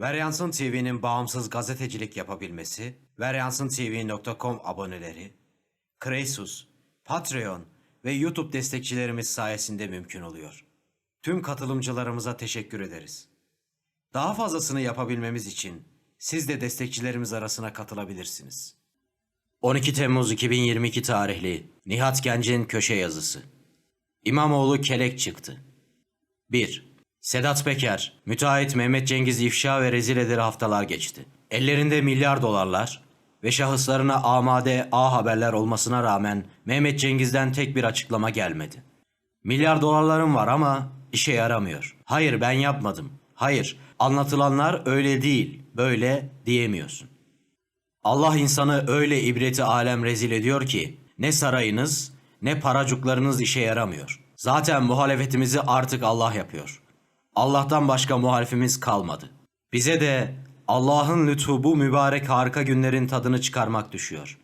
Veryansın TV'nin bağımsız gazetecilik yapabilmesi, veryansıntv.com aboneleri, Kresus, Patreon ve YouTube destekçilerimiz sayesinde mümkün oluyor. Tüm katılımcılarımıza teşekkür ederiz. Daha fazlasını yapabilmemiz için siz de destekçilerimiz arasına katılabilirsiniz. 12 Temmuz 2022 tarihli Nihat Genc'in köşe yazısı. İmamoğlu kelek çıktı. 1. Sedat Peker, müteahhit Mehmet Cengiz ifşa ve rezil eder haftalar geçti. Ellerinde milyar dolarlar ve şahıslarına amade A haberler olmasına rağmen Mehmet Cengiz'den tek bir açıklama gelmedi. Milyar dolarlarım var ama işe yaramıyor. Hayır ben yapmadım. Hayır anlatılanlar öyle değil, böyle diyemiyorsun. Allah insanı öyle ibreti alem rezil ediyor ki ne sarayınız ne paracuklarınız işe yaramıyor. Zaten muhalefetimizi artık Allah yapıyor. Allah'tan başka muhalifimiz kalmadı. Bize de Allah'ın lütfu bu mübarek harika günlerin tadını çıkarmak düşüyor.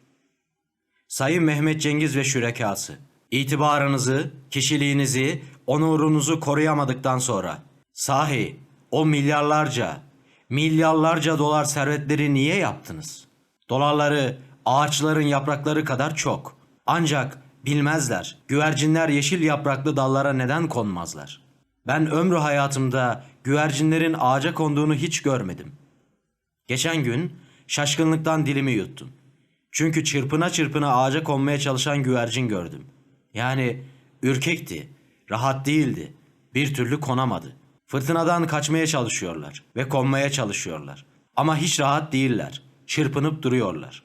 Sayın Mehmet Cengiz ve şürekası, itibarınızı, kişiliğinizi, onurunuzu koruyamadıktan sonra sahi o milyarlarca, milyarlarca dolar servetleri niye yaptınız? Dolarları ağaçların yaprakları kadar çok. Ancak bilmezler, güvercinler yeşil yapraklı dallara neden konmazlar? Ben ömrü hayatımda güvercinlerin ağaca konduğunu hiç görmedim. Geçen gün şaşkınlıktan dilimi yuttum. Çünkü çırpına çırpına ağaca konmaya çalışan güvercin gördüm. Yani ürkekti, rahat değildi, bir türlü konamadı. Fırtınadan kaçmaya çalışıyorlar ve konmaya çalışıyorlar. Ama hiç rahat değiller, çırpınıp duruyorlar.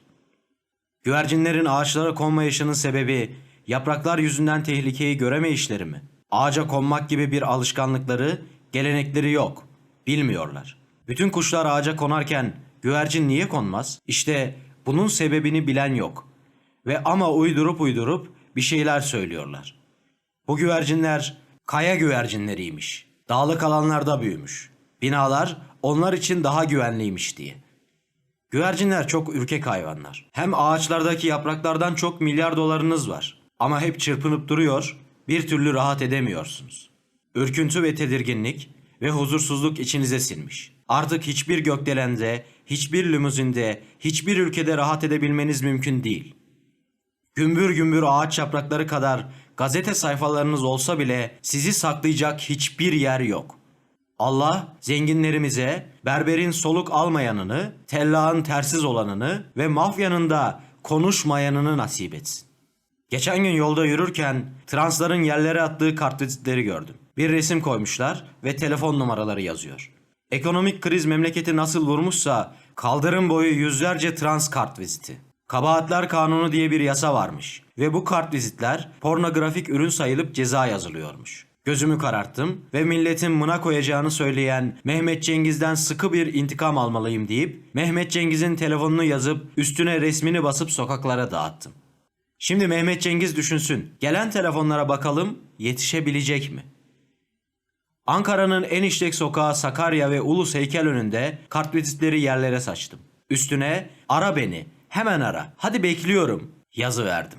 Güvercinlerin ağaçlara konmayışının sebebi yapraklar yüzünden tehlikeyi göremeyişleri mi? Ağaca konmak gibi bir alışkanlıkları, gelenekleri yok. Bilmiyorlar. Bütün kuşlar ağaca konarken güvercin niye konmaz? İşte bunun sebebini bilen yok. Ve ama uydurup uydurup bir şeyler söylüyorlar. Bu güvercinler kaya güvercinleriymiş. Dağlık alanlarda büyümüş. Binalar onlar için daha güvenliymiş diye. Güvercinler çok ürkek hayvanlar. Hem ağaçlardaki yapraklardan çok milyar dolarınız var. Ama hep çırpınıp duruyor, bir türlü rahat edemiyorsunuz. Ürküntü ve tedirginlik ve huzursuzluk içinize sinmiş. Artık hiçbir gökdelende, hiçbir limuzinde, hiçbir ülkede rahat edebilmeniz mümkün değil. Gümbür gümbür ağaç yaprakları kadar gazete sayfalarınız olsa bile sizi saklayacak hiçbir yer yok. Allah zenginlerimize berberin soluk almayanını, tellağın tersiz olanını ve mafyanın da konuşmayanını nasip etsin. Geçen gün yolda yürürken transların yerlere attığı kartvizitleri gördüm. Bir resim koymuşlar ve telefon numaraları yazıyor. Ekonomik kriz memleketi nasıl vurmuşsa kaldırım boyu yüzlerce trans kartviziti. Kabahatler Kanunu diye bir yasa varmış ve bu kartvizitler pornografik ürün sayılıp ceza yazılıyormuş. Gözümü kararttım ve milletin mına koyacağını söyleyen Mehmet Cengiz'den sıkı bir intikam almalıyım deyip Mehmet Cengiz'in telefonunu yazıp üstüne resmini basıp sokaklara dağıttım. Şimdi Mehmet Cengiz düşünsün. Gelen telefonlara bakalım yetişebilecek mi? Ankara'nın en işlek sokağı Sakarya ve Ulus heykel önünde kartvizitleri yerlere saçtım. Üstüne ara beni, hemen ara, hadi bekliyorum yazı verdim.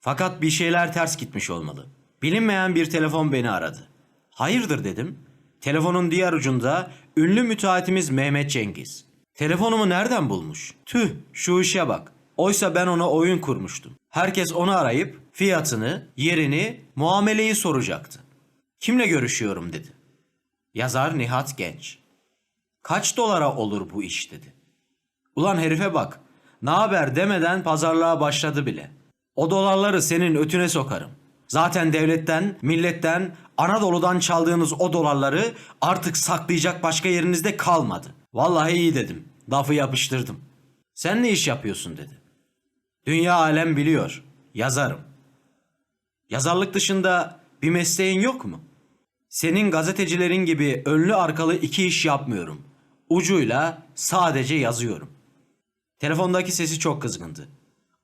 Fakat bir şeyler ters gitmiş olmalı. Bilinmeyen bir telefon beni aradı. Hayırdır dedim. Telefonun diğer ucunda ünlü müteahhitimiz Mehmet Cengiz. Telefonumu nereden bulmuş? Tüh şu işe bak. Oysa ben ona oyun kurmuştum. Herkes onu arayıp fiyatını, yerini, muameleyi soracaktı. Kimle görüşüyorum dedi. Yazar Nihat Genç. Kaç dolara olur bu iş dedi. Ulan herife bak. Ne haber demeden pazarlığa başladı bile. O dolarları senin ötüne sokarım. Zaten devletten, milletten, Anadolu'dan çaldığınız o dolarları artık saklayacak başka yerinizde kalmadı. Vallahi iyi dedim. Lafı yapıştırdım. Sen ne iş yapıyorsun dedi. Dünya alem biliyor. Yazarım. Yazarlık dışında bir mesleğin yok mu? Senin gazetecilerin gibi önlü arkalı iki iş yapmıyorum. Ucuyla sadece yazıyorum. Telefondaki sesi çok kızgındı.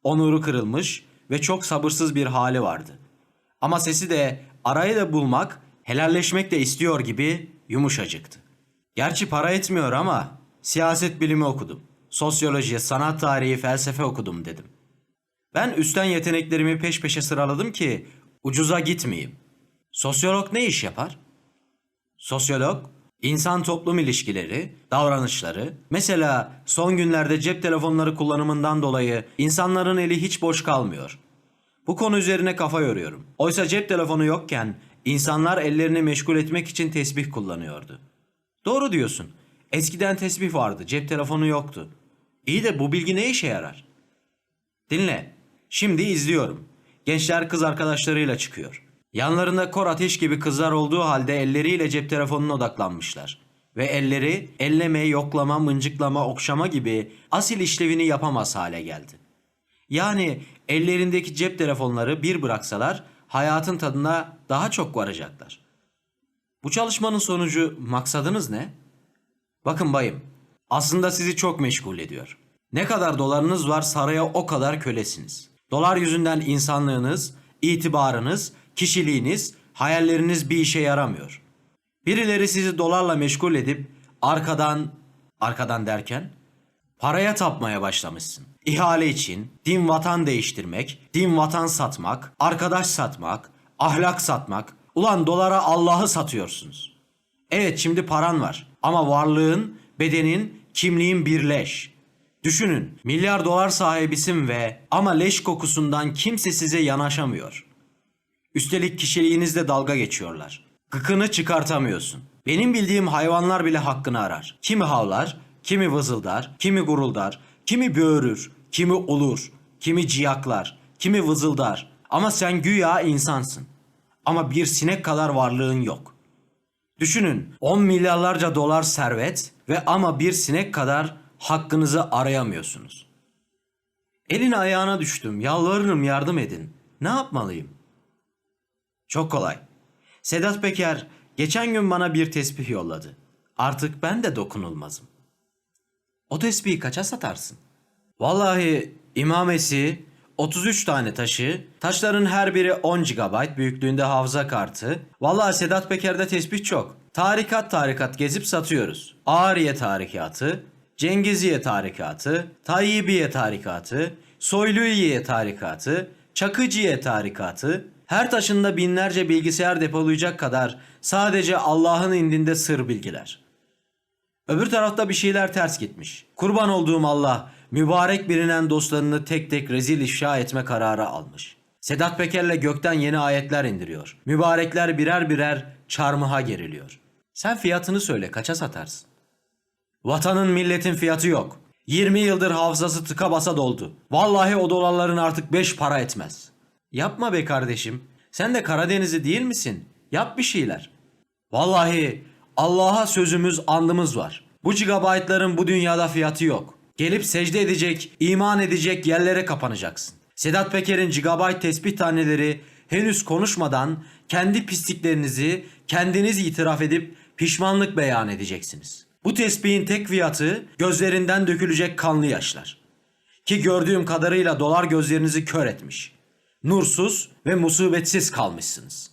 Onuru kırılmış ve çok sabırsız bir hali vardı. Ama sesi de arayı da bulmak, helalleşmek de istiyor gibi yumuşacıktı. Gerçi para etmiyor ama siyaset bilimi okudum. Sosyoloji, sanat tarihi, felsefe okudum dedim. Ben üstten yeteneklerimi peş peşe sıraladım ki ucuza gitmeyeyim. Sosyolog ne iş yapar? Sosyolog İnsan toplum ilişkileri, davranışları, mesela son günlerde cep telefonları kullanımından dolayı insanların eli hiç boş kalmıyor. Bu konu üzerine kafa yoruyorum. Oysa cep telefonu yokken insanlar ellerini meşgul etmek için tesbih kullanıyordu. Doğru diyorsun. Eskiden tesbih vardı, cep telefonu yoktu. İyi de bu bilgi ne işe yarar? Dinle. Şimdi izliyorum. Gençler kız arkadaşlarıyla çıkıyor. Yanlarında kor ateş gibi kızlar olduğu halde elleriyle cep telefonuna odaklanmışlar. Ve elleri elleme, yoklama, mıncıklama, okşama gibi asil işlevini yapamaz hale geldi. Yani ellerindeki cep telefonları bir bıraksalar hayatın tadına daha çok varacaklar. Bu çalışmanın sonucu maksadınız ne? Bakın bayım, aslında sizi çok meşgul ediyor. Ne kadar dolarınız var saraya o kadar kölesiniz. Dolar yüzünden insanlığınız, itibarınız, kişiliğiniz, hayalleriniz bir işe yaramıyor. Birileri sizi dolarla meşgul edip arkadan, arkadan derken paraya tapmaya başlamışsın. İhale için din vatan değiştirmek, din vatan satmak, arkadaş satmak, ahlak satmak. Ulan dolara Allah'ı satıyorsunuz. Evet şimdi paran var ama varlığın, bedenin, kimliğin birleş. Düşünün milyar dolar sahibisin ve ama leş kokusundan kimse size yanaşamıyor. Üstelik kişiliğinizle dalga geçiyorlar. Gıkını çıkartamıyorsun. Benim bildiğim hayvanlar bile hakkını arar. Kimi havlar, kimi vızıldar, kimi guruldar, kimi böğürür, kimi olur, kimi ciyaklar, kimi vızıldar. Ama sen güya insansın. Ama bir sinek kadar varlığın yok. Düşünün 10 milyarlarca dolar servet ve ama bir sinek kadar hakkınızı arayamıyorsunuz. Eline ayağına düştüm. Yalvarırım yardım edin. Ne yapmalıyım? Çok kolay. Sedat Peker geçen gün bana bir tesbih yolladı. Artık ben de dokunulmazım. O tesbihi kaça satarsın? Vallahi imamesi 33 tane taşı, taşların her biri 10 GB büyüklüğünde hafıza kartı. Vallahi Sedat Peker'de tesbih çok. Tarikat tarikat gezip satıyoruz. Ağrıye tarikatı, Cengiziye tarikatı, Tayyibiye tarikatı, Soyluiye tarikatı, Çakıcıye tarikatı, her taşında binlerce bilgisayar depolayacak kadar sadece Allah'ın indinde sır bilgiler. Öbür tarafta bir şeyler ters gitmiş. Kurban olduğum Allah mübarek bilinen dostlarını tek tek rezil ifşa etme kararı almış. Sedat Peker'le gökten yeni ayetler indiriyor. Mübarekler birer birer çarmıha geriliyor. Sen fiyatını söyle kaça satarsın? Vatanın milletin fiyatı yok. 20 yıldır hafızası tıka basa doldu. Vallahi o dolarların artık 5 para etmez. Yapma be kardeşim. Sen de Karadeniz'i değil misin? Yap bir şeyler. Vallahi Allah'a sözümüz andımız var. Bu gigabaytların bu dünyada fiyatı yok. Gelip secde edecek, iman edecek yerlere kapanacaksın. Sedat Peker'in gigabayt tespih taneleri henüz konuşmadan kendi pisliklerinizi kendiniz itiraf edip pişmanlık beyan edeceksiniz. Bu tesbihin tek fiyatı gözlerinden dökülecek kanlı yaşlar. Ki gördüğüm kadarıyla dolar gözlerinizi kör etmiş. Nursuz ve musibetsiz kalmışsınız.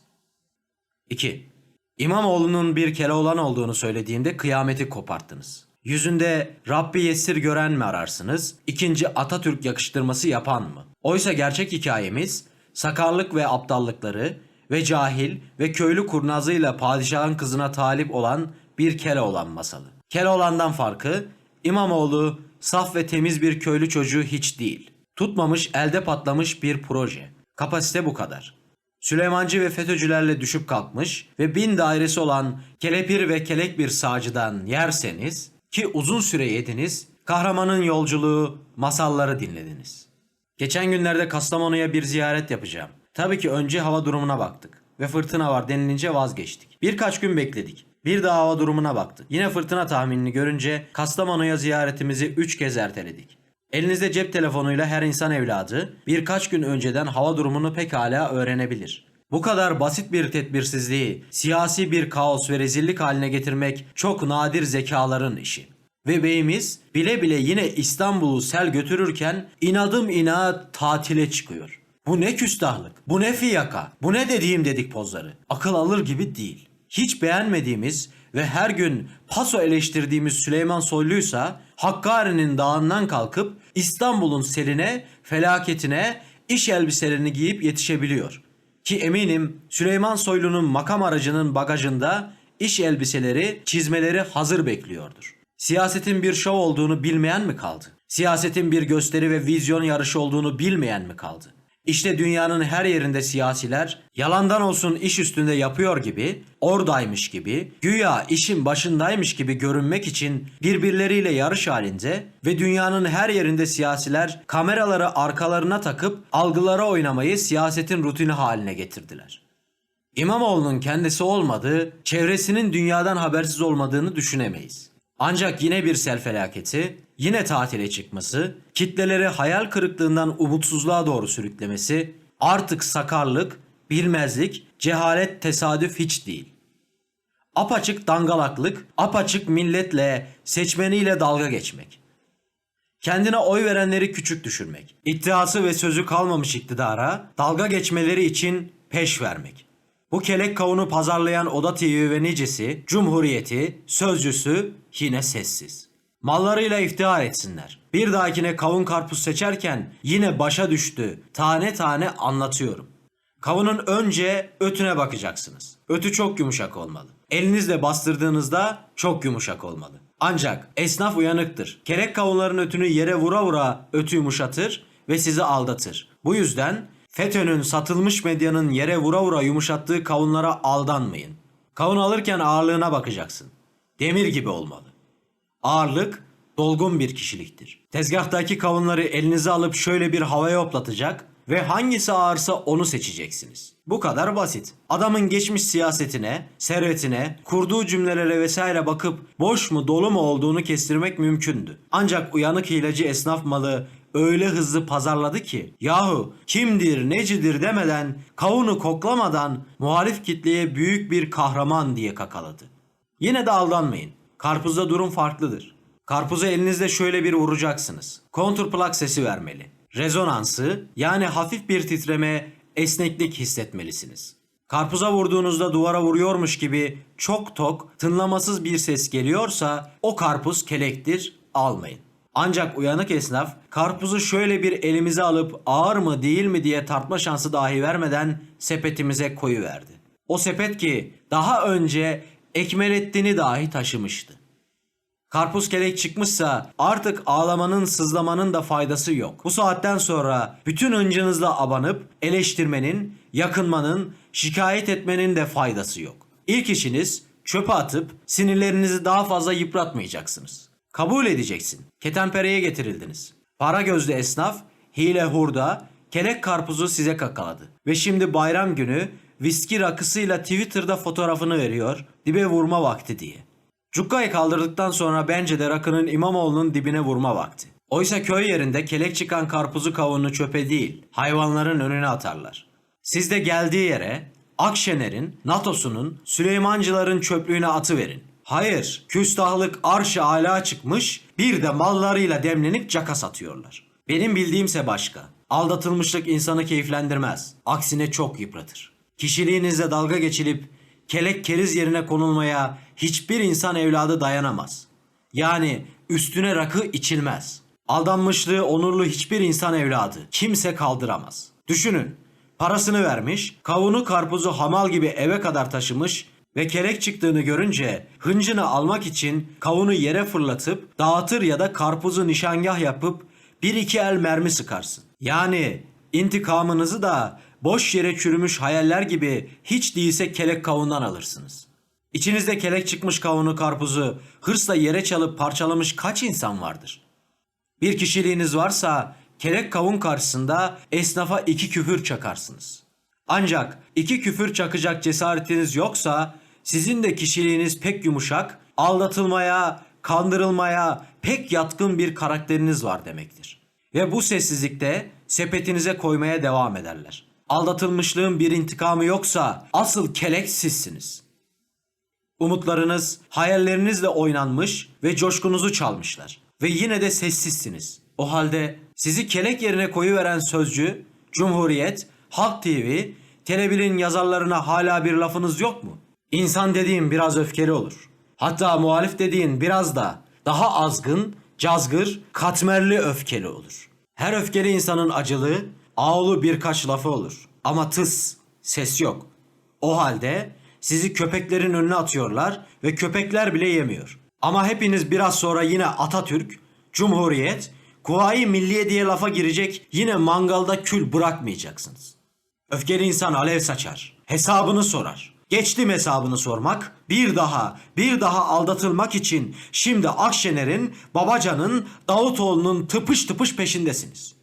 2. İmamoğlu'nun bir Keloğlan olduğunu söylediğinde kıyameti koparttınız. Yüzünde Rabbi yesir gören mi ararsınız? İkinci Atatürk yakıştırması yapan mı? Oysa gerçek hikayemiz sakarlık ve aptallıkları ve cahil ve köylü kurnazıyla padişahın kızına talip olan bir Keloğlan masalı. Keloğlan'dan farkı İmamoğlu saf ve temiz bir köylü çocuğu hiç değil. Tutmamış elde patlamış bir proje. Kapasite bu kadar. Süleymancı ve FETÖ'cülerle düşüp kalkmış ve bin dairesi olan kelepir ve kelek bir sağcıdan yerseniz ki uzun süre yediniz, kahramanın yolculuğu, masalları dinlediniz. Geçen günlerde Kastamonu'ya bir ziyaret yapacağım. Tabii ki önce hava durumuna baktık ve fırtına var denilince vazgeçtik. Birkaç gün bekledik. Bir daha hava durumuna baktık. Yine fırtına tahminini görünce Kastamonu'ya ziyaretimizi 3 kez erteledik. Elinizde cep telefonuyla her insan evladı birkaç gün önceden hava durumunu pekala öğrenebilir. Bu kadar basit bir tedbirsizliği siyasi bir kaos ve rezillik haline getirmek çok nadir zekaların işi. Ve beyimiz bile bile yine İstanbul'u sel götürürken inadım inat tatile çıkıyor. Bu ne küstahlık, bu ne fiyaka, bu ne dediğim dedik pozları. Akıl alır gibi değil. Hiç beğenmediğimiz ve her gün paso eleştirdiğimiz Süleyman Soylu'ysa Hakkari'nin dağından kalkıp İstanbul'un seline, felaketine iş elbiselerini giyip yetişebiliyor. Ki eminim Süleyman Soylu'nun makam aracının bagajında iş elbiseleri, çizmeleri hazır bekliyordur. Siyasetin bir şov olduğunu bilmeyen mi kaldı? Siyasetin bir gösteri ve vizyon yarışı olduğunu bilmeyen mi kaldı? İşte dünyanın her yerinde siyasiler yalandan olsun iş üstünde yapıyor gibi, oradaymış gibi, güya işin başındaymış gibi görünmek için birbirleriyle yarış halinde ve dünyanın her yerinde siyasiler kameraları arkalarına takıp algılara oynamayı siyasetin rutini haline getirdiler. İmamoğlu'nun kendisi olmadığı, çevresinin dünyadan habersiz olmadığını düşünemeyiz. Ancak yine bir sel felaketi, yine tatile çıkması, kitleleri hayal kırıklığından umutsuzluğa doğru sürüklemesi, artık sakarlık, bilmezlik, cehalet tesadüf hiç değil. Apaçık dangalaklık, apaçık milletle, seçmeniyle dalga geçmek. Kendine oy verenleri küçük düşürmek. İddiası ve sözü kalmamış iktidara dalga geçmeleri için peş vermek. Bu kelek kavunu pazarlayan Oda TV ve nicesi, Cumhuriyeti, sözcüsü yine sessiz. Mallarıyla iftihar etsinler. Bir dahakine kavun karpuz seçerken yine başa düştü. Tane tane anlatıyorum. Kavunun önce ötüne bakacaksınız. Ötü çok yumuşak olmalı. Elinizle bastırdığınızda çok yumuşak olmalı. Ancak esnaf uyanıktır. Kerek kavunların ötünü yere vura vura ötü yumuşatır ve sizi aldatır. Bu yüzden FETÖ'nün satılmış medyanın yere vura vura yumuşattığı kavunlara aldanmayın. Kavun alırken ağırlığına bakacaksın. Demir gibi olmalı. Ağırlık dolgun bir kişiliktir. Tezgahtaki kavunları elinize alıp şöyle bir havaya hoplatacak ve hangisi ağırsa onu seçeceksiniz. Bu kadar basit. Adamın geçmiş siyasetine, servetine, kurduğu cümlelere vesaire bakıp boş mu dolu mu olduğunu kestirmek mümkündü. Ancak uyanık hileci esnaf malı öyle hızlı pazarladı ki yahu kimdir necidir demeden kavunu koklamadan muhalif kitleye büyük bir kahraman diye kakaladı. Yine de aldanmayın. Karpuzda durum farklıdır. Karpuzu elinizde şöyle bir vuracaksınız. Kontrplak sesi vermeli. Rezonansı yani hafif bir titreme, esneklik hissetmelisiniz. Karpuza vurduğunuzda duvara vuruyormuş gibi çok tok, tınlamasız bir ses geliyorsa o karpuz kelektir, almayın. Ancak uyanık esnaf karpuzu şöyle bir elimize alıp ağır mı değil mi diye tartma şansı dahi vermeden sepetimize koyuverdi. O sepet ki daha önce Ekmelettin'i dahi taşımıştı. Karpuz kelek çıkmışsa artık ağlamanın sızlamanın da faydası yok. Bu saatten sonra bütün hıncınızla abanıp eleştirmenin, yakınmanın, şikayet etmenin de faydası yok. İlk işiniz çöpe atıp sinirlerinizi daha fazla yıpratmayacaksınız. Kabul edeceksin. Ketenpereye getirildiniz. Para gözlü esnaf, hile hurda, kelek karpuzu size kakaladı. Ve şimdi bayram günü viski rakısıyla Twitter'da fotoğrafını veriyor, dibe vurma vakti diye. Cukkayı kaldırdıktan sonra bence de rakının İmamoğlu'nun dibine vurma vakti. Oysa köy yerinde kelek çıkan karpuzu kavunu çöpe değil, hayvanların önüne atarlar. Siz de geldiği yere Akşener'in, NATO'sunun, Süleymancıların çöplüğüne atıverin. Hayır, küstahlık arş-ı ala çıkmış, bir de mallarıyla demlenip caka satıyorlar. Benim bildiğimse başka. Aldatılmışlık insanı keyiflendirmez. Aksine çok yıpratır. Kişiliğinizle dalga geçilip kelek keriz yerine konulmaya hiçbir insan evladı dayanamaz. Yani üstüne rakı içilmez. Aldanmışlığı onurlu hiçbir insan evladı kimse kaldıramaz. Düşünün, parasını vermiş, kavunu karpuzu hamal gibi eve kadar taşımış ve kelek çıktığını görünce hıncını almak için kavunu yere fırlatıp dağıtır ya da karpuzu nişangah yapıp bir iki el mermi sıkarsın. Yani intikamınızı da boş yere çürümüş hayaller gibi hiç değilse kelek kavundan alırsınız. İçinizde kelek çıkmış kavunu karpuzu hırsla yere çalıp parçalamış kaç insan vardır? Bir kişiliğiniz varsa kelek kavun karşısında esnafa iki küfür çakarsınız. Ancak iki küfür çakacak cesaretiniz yoksa sizin de kişiliğiniz pek yumuşak, aldatılmaya, kandırılmaya pek yatkın bir karakteriniz var demektir. Ve bu sessizlikte sepetinize koymaya devam ederler. Aldatılmışlığın bir intikamı yoksa asıl kelek sizsiniz. Umutlarınız, hayallerinizle oynanmış ve coşkunuzu çalmışlar. Ve yine de sessizsiniz. O halde sizi kelek yerine koyuveren sözcü, Cumhuriyet, Halk TV, Tele1'in yazarlarına hala bir lafınız yok mu? İnsan dediğin biraz öfkeli olur. Hatta muhalif dediğin biraz da daha azgın, cazgır, katmerli öfkeli olur. Her öfkeli insanın acılı, ağlı birkaç lafı olur. Ama tıs, ses yok. O halde sizi köpeklerin önüne atıyorlar ve köpekler bile yemiyor. Ama hepiniz biraz sonra yine Atatürk, Cumhuriyet, Kuvayi Milliye diye lafa girecek yine mangalda kül bırakmayacaksınız. Öfkeli insan alev saçar. Hesabını sorar. Geçtim hesabını sormak. Bir daha, bir daha aldatılmak için şimdi Akşener'in, Babacan'ın, Davutoğlu'nun tıpış tıpış peşindesiniz.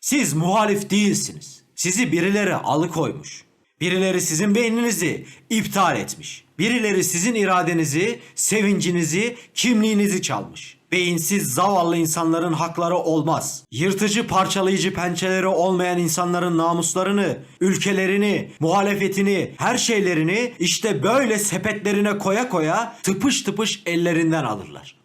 Siz muhalif değilsiniz. Sizi birileri alıkoymuş. Birileri sizin beyninizi iptal etmiş. Birileri sizin iradenizi, sevincinizi, kimliğinizi çalmış. Beyinsiz zavallı insanların hakları olmaz. Yırtıcı parçalayıcı pençeleri olmayan insanların namuslarını, ülkelerini, muhalefetini, her şeylerini işte böyle sepetlerine koya koya tıpış tıpış ellerinden alırlar.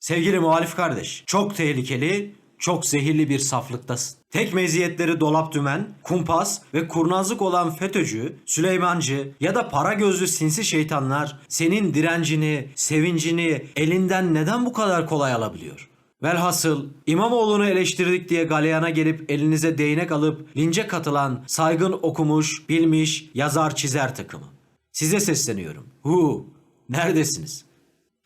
Sevgili muhalif kardeş, çok tehlikeli, çok zehirli bir saflıktasın. Tek meziyetleri dolap dümen, kumpas ve kurnazlık olan FETÖ'cü, Süleymancı ya da para gözlü sinsi şeytanlar senin direncini, sevincini elinden neden bu kadar kolay alabiliyor? Velhasıl İmamoğlu'nu eleştirdik diye galeyana gelip elinize değnek alıp lince katılan saygın okumuş, bilmiş, yazar çizer takımı. Size sesleniyorum. Hu, neredesiniz?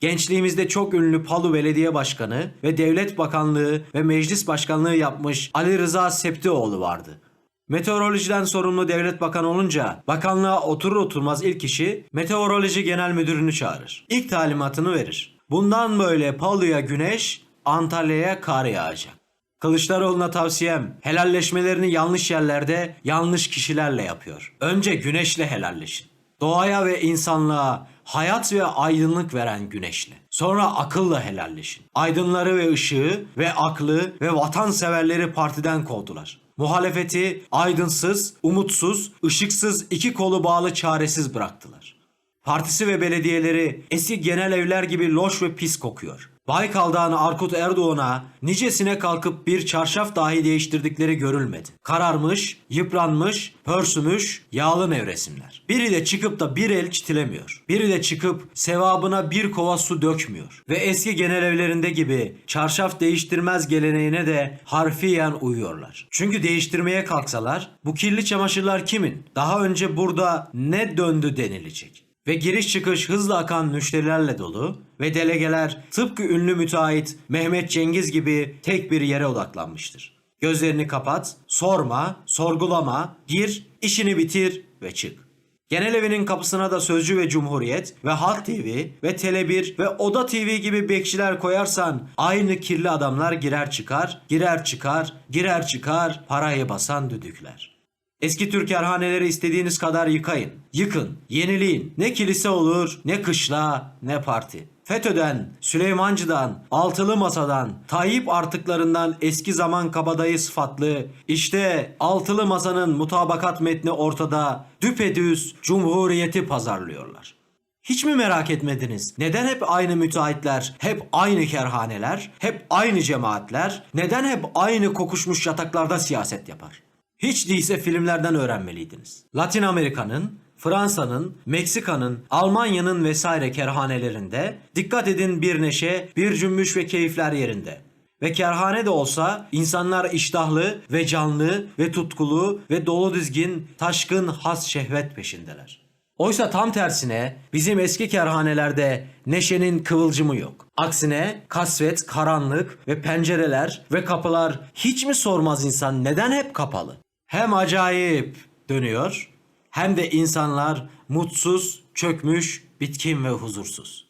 Gençliğimizde çok ünlü Palu Belediye Başkanı ve Devlet Bakanlığı ve Meclis Başkanlığı yapmış Ali Rıza Septioğlu vardı. Meteorolojiden sorumlu devlet bakanı olunca bakanlığa oturur oturmaz ilk işi Meteoroloji Genel Müdürünü çağırır. İlk talimatını verir. Bundan böyle Palu'ya güneş, Antalya'ya kar yağacak. Kılıçdaroğlu'na tavsiyem helalleşmelerini yanlış yerlerde, yanlış kişilerle yapıyor. Önce güneşle helalleşin. Doğaya ve insanlığa hayat ve aydınlık veren güneşle. Sonra akılla helalleşin. Aydınları ve ışığı ve aklı ve vatanseverleri partiden kovdular. Muhalefeti aydınsız, umutsuz, ışıksız, iki kolu bağlı çaresiz bıraktılar. Partisi ve belediyeleri eski genel evler gibi loş ve pis kokuyor. Baykal'dan Arkut Erdoğan'a nicesine kalkıp bir çarşaf dahi değiştirdikleri görülmedi. Kararmış, yıpranmış, pörsümüş, yağlı nevresimler. Biri de çıkıp da bir el çitilemiyor. Biri de çıkıp sevabına bir kova su dökmüyor. Ve eski genel evlerinde gibi çarşaf değiştirmez geleneğine de harfiyen uyuyorlar. Çünkü değiştirmeye kalksalar bu kirli çamaşırlar kimin? Daha önce burada ne döndü denilecek. Ve giriş çıkış hızla akan müşterilerle dolu ve delegeler tıpkı ünlü müteahhit Mehmet Cengiz gibi tek bir yere odaklanmıştır. Gözlerini kapat, sorma, sorgulama, gir, işini bitir ve çık. Genel evinin kapısına da Sözcü ve Cumhuriyet ve Halk TV ve Tele1 ve Oda TV gibi bekçiler koyarsan aynı kirli adamlar girer çıkar, girer çıkar, girer çıkar, parayı basan düdükler. Eski Türk kerhaneleri istediğiniz kadar yıkayın. Yıkın, yenileyin. Ne kilise olur, ne kışla, ne parti. FETÖ'den, Süleymancı'dan, Altılı Masa'dan, Tayyip artıklarından eski zaman kabadayı sıfatlı, işte Altılı Masa'nın mutabakat metni ortada, düpedüz Cumhuriyeti pazarlıyorlar. Hiç mi merak etmediniz? Neden hep aynı müteahhitler, hep aynı kerhaneler, hep aynı cemaatler, neden hep aynı kokuşmuş yataklarda siyaset yapar? Hiç değilse filmlerden öğrenmeliydiniz. Latin Amerika'nın, Fransa'nın, Meksika'nın, Almanya'nın vesaire kerhanelerinde dikkat edin bir neşe, bir cümbüş ve keyifler yerinde. Ve kerhane de olsa insanlar iştahlı ve canlı ve tutkulu ve dolu dizgin, taşkın has şehvet peşindeler. Oysa tam tersine bizim eski kerhanelerde neşenin kıvılcımı yok. Aksine kasvet, karanlık ve pencereler ve kapılar hiç mi sormaz insan neden hep kapalı? Hem acayip dönüyor hem de insanlar mutsuz, çökmüş, bitkin ve huzursuz.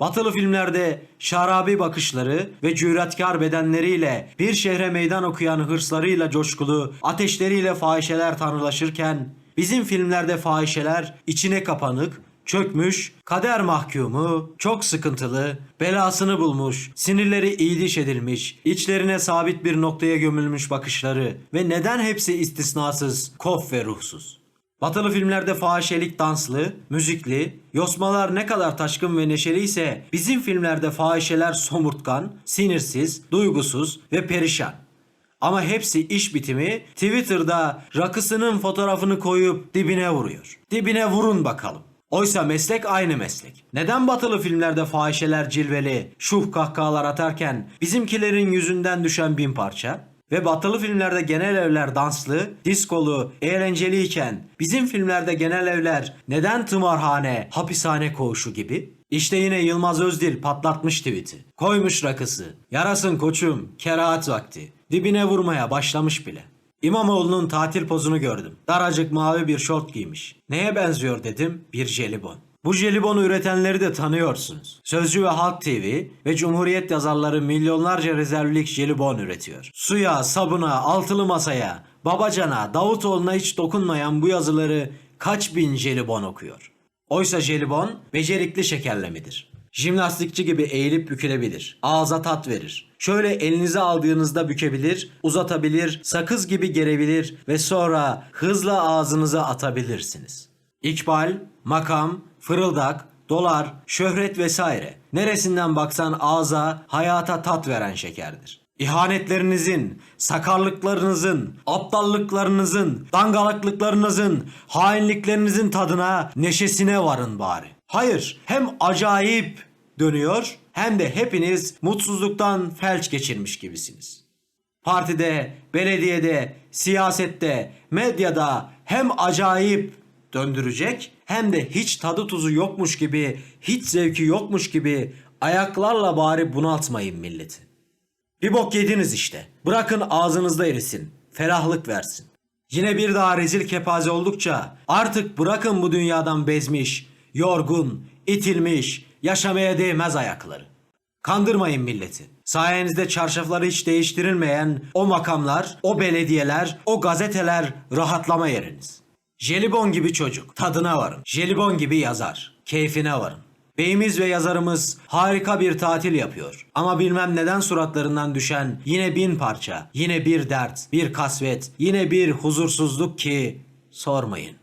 Batılı filmlerde şarabi bakışları ve cüretkar bedenleriyle bir şehre meydan okuyan hırslarıyla coşkulu, ateşleriyle fahişeler tanrılaşırken bizim filmlerde fahişeler içine kapanık, çökmüş, kader mahkumu, çok sıkıntılı, belasını bulmuş, sinirleri iyiliş edilmiş, içlerine sabit bir noktaya gömülmüş bakışları ve neden hepsi istisnasız, kof ve ruhsuz. Batılı filmlerde fahişelik danslı, müzikli, yosmalar ne kadar taşkın ve neşeliyse bizim filmlerde fahişeler somurtkan, sinirsiz, duygusuz ve perişan. Ama hepsi iş bitimi Twitter'da rakısının fotoğrafını koyup dibine vuruyor. Dibine vurun bakalım. Oysa meslek aynı meslek. Neden batılı filmlerde fahişeler cilveli, şuh kahkahalar atarken bizimkilerin yüzünden düşen bin parça? Ve batılı filmlerde genel evler danslı, diskolu, eğlenceliyken bizim filmlerde genel evler neden tımarhane, hapishane koğuşu gibi? İşte yine Yılmaz Özdil patlatmış tweet'i. Koymuş rakısı. Yarasın koçum, kerahat vakti. Dibine vurmaya başlamış bile. İmamoğlu'nun tatil pozunu gördüm. Daracık mavi bir şort giymiş. Neye benziyor dedim? Bir jelibon. Bu jelibonu üretenleri de tanıyorsunuz. Sözcü ve Halk TV ve Cumhuriyet yazarları milyonlarca rezervlik jelibon üretiyor. Suya, sabuna, altılı masaya, babacana, Davutoğlu'na hiç dokunmayan bu yazıları kaç bin jelibon okuyor. Oysa jelibon becerikli şekerlemidir. Jimnastikçi gibi eğilip bükülebilir. Ağza tat verir. Şöyle elinize aldığınızda bükebilir, uzatabilir, sakız gibi gerebilir ve sonra hızla ağzınıza atabilirsiniz. İkbal, makam, fırıldak, dolar, şöhret vesaire. Neresinden baksan ağza, hayata tat veren şekerdir. İhanetlerinizin, sakarlıklarınızın, aptallıklarınızın, dangalaklıklarınızın, hainliklerinizin tadına, neşesine varın bari. Hayır, hem acayip dönüyor hem de hepiniz mutsuzluktan felç geçirmiş gibisiniz. Partide, belediyede, siyasette, medyada hem acayip döndürecek hem de hiç tadı tuzu yokmuş gibi, hiç zevki yokmuş gibi ayaklarla bari bunaltmayın milleti. Bir bok yediniz işte. Bırakın ağzınızda erisin. Ferahlık versin. Yine bir daha rezil kepaze oldukça artık bırakın bu dünyadan bezmiş, yorgun, itilmiş, yaşamaya değmez ayakları. Kandırmayın milleti. Sayenizde çarşafları hiç değiştirilmeyen o makamlar, o belediyeler, o gazeteler rahatlama yeriniz. Jelibon gibi çocuk, tadına varın. Jelibon gibi yazar, keyfine varın. Beyimiz ve yazarımız harika bir tatil yapıyor. Ama bilmem neden suratlarından düşen yine bin parça, yine bir dert, bir kasvet, yine bir huzursuzluk ki sormayın.